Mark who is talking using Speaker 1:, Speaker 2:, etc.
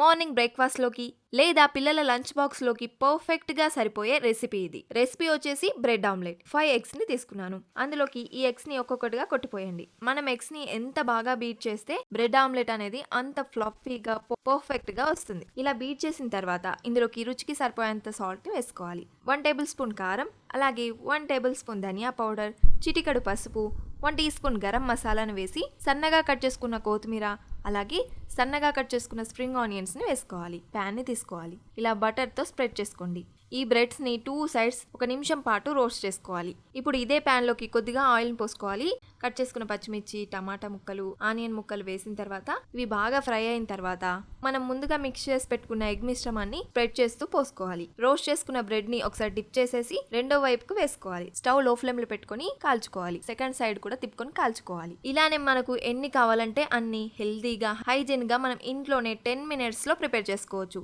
Speaker 1: Morning బ్రేక్ఫాస్ట్లోకి లేదా పిల్లల lunch బాక్స్లోకి పర్ఫెక్ట్గా సరిపోయే రెసిపీ ఇది. రెసిపీ వచ్చేసి బ్రెడ్ ఆమ్లెట్. ఫైవ్ ఎగ్స్ని తీసుకున్నాను. అందులోకి ఈ ఎగ్స్ని ఒక్కొక్కటిగా కొట్టిపోయండి. మనం ఎగ్స్ని ఎంత బాగా బీట్ చేస్తే బ్రెడ్ ఆమ్లెట్ అనేది అంత ఫ్లఫీగా పర్ఫెక్ట్గా వస్తుంది. ఇలా బీట్ చేసిన తర్వాత ఇందులోకి రుచికి సరిపోయేంత సాల్ట్ వేసుకోవాలి. వన్ టేబుల్ స్పూన్ కారం అలాగే వన్ టేబుల్ స్పూన్ ధనియా పౌడర్ చిటికడు పసుపు వన్ టీ స్పూన్ గరం మసాలాను వేసి సన్నగా కట్ చేసుకున్న కొత్తిమీర అలాగే సన్నగా కట్ చేసుకున్న స్ప్రింగ్ ఆనియన్స్ని వేసుకోవాలి. ప్యాన్ని తీసుకోవాలి. ఇలా బటర్తో స్ప్రెడ్ చేసుకోండి. ఈ బ్రెడ్స్ని టూ సైడ్స్ ఒక నిమిషం పాటు రోస్ట్ చేసుకోవాలి. ఇప్పుడు ఇదే ప్యాన్లోకి కొద్దిగా ఆయిల్ని పోసుకోవాలి. కట్ చేసుకున్న పచ్చిమిర్చి టమాటా ముక్కలు ఆనియన్ ముక్కలు వేసిన తర్వాత ఇవి బాగా ఫ్రై అయిన తర్వాత మనం ముందుగా మిక్స్ చేసి పెట్టుకున్న ఎగ్ మిశ్రమాన్ని స్ప్రెడ్ చేస్తూ పోసుకోవాలి. రోస్ట్ చేసుకున్న బ్రెడ్ని ఒకసారి డిప్ చేసేసి రెండో వైపుకు వేసుకోవాలి. స్టవ్లో ఫ్లేమ్లో పెట్టుకొని కాల్చుకోవాలి. సెకండ్ సైడ్ కూడా తిప్పుకొని కాల్చుకోవాలి. ఇలానే మనకు ఎన్ని కావాలంటే అన్ని హెల్దీగా హైజీన్గా మనం ఇంట్లోనే టెన్ మినిట్స్లో ప్రిపేర్ చేసుకోవచ్చు.